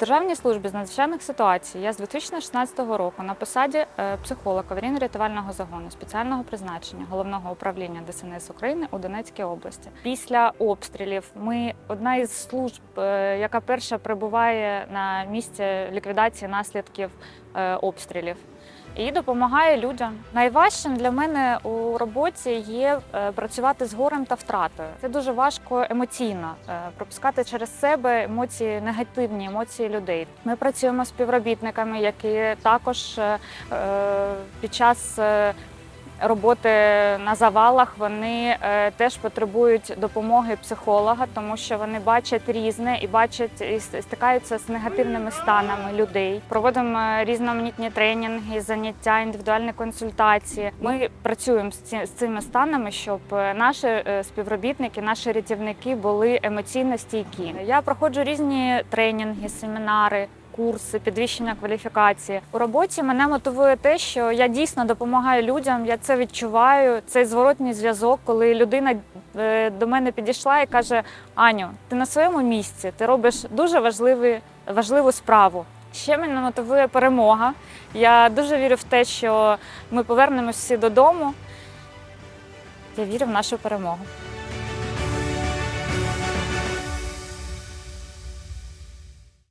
Державній службі з надзвичайних ситуацій я з 2016 року на посаді психолога психолог аварійно-рятувального загону спеціального призначення головного управління ДСНС України у Донецькій області. Після обстрілів ми одна із служб, е, яка перша прибуває на місце ліквідації наслідків е, обстрілів. І допомагає людям. Найважчим для мене у роботі є е, працювати з горем та втратою. Це дуже важко емоційно е, пропускати через себе емоції, негативні емоції людей. Ми працюємо з співробітниками, які також е, е, під час е, роботи на завалах вони е, теж потребують допомоги психолога, тому що вони бачать різне і бачать і стикаються з негативними станами людей. Проводимо різноманітні тренінги, заняття, індивідуальні консультації. Ми працюємо з цими станами, щоб е, наші е, співробітники, наші рятівники були емоційно стійкі. Я проходжу різні тренінги, семінари. Курси підвищення кваліфікації у роботі мене мотивує те, що я дійсно допомагаю людям. Я це відчуваю. Цей зворотній зв'язок, коли людина е, до мене підійшла і каже: Аню, ти на своєму місці, ти робиш дуже важливі, важливу справу. Ще мене мотивує перемога. Я дуже вірю в те, що ми повернемось всі додому. Я вірю в нашу перемогу.